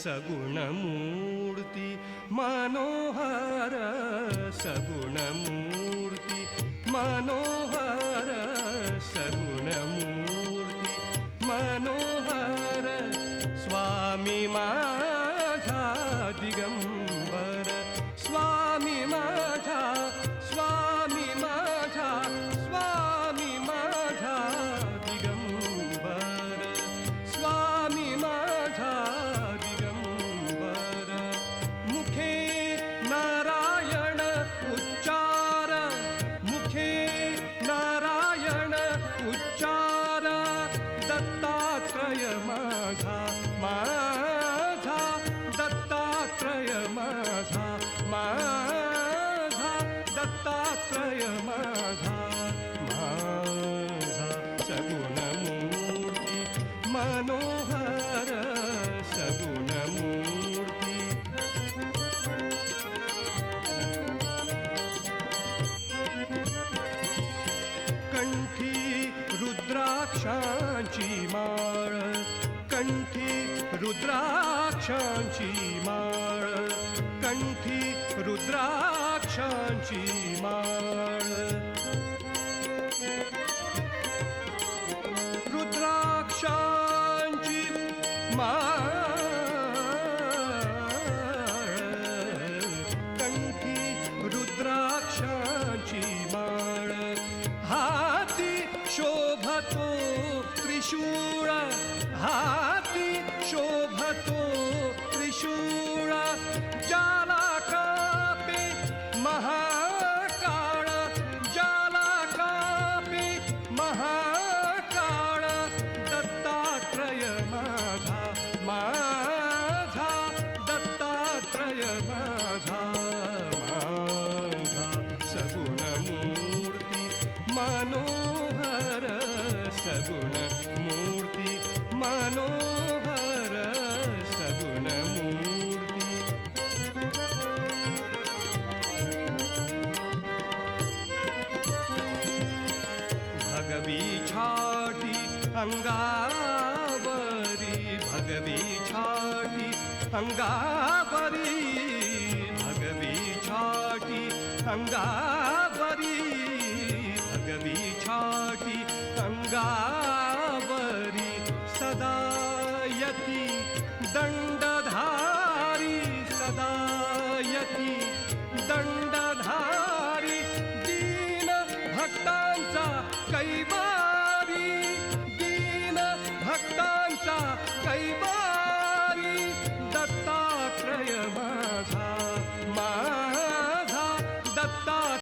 सगुणमूर्ती मनोहर सगुणमूर्ती मनोहर सगुणमूर्ती मनोहर स्वामी माझा दत्तात्रय माझा माझा सगुणमूर्ती मनोहर सगुणमूर्ती कंठी रुद्राक्षांची माळ कंठी रुद्राक्षांची माळ कंठी रुद्राक्षांची माळ. रुद्राक्षांची माळ. कंठी रुद्राक्षांची माळ. हाती शोभतो त्रिशूळ. हाती शोभतो मनोहर सगुण मूर्ती मनोहर सगुण मूर्ती भगवी छाटी अंगावरी भगवी छाटी अंगावरी भगवी छाटी अंगावरी दंड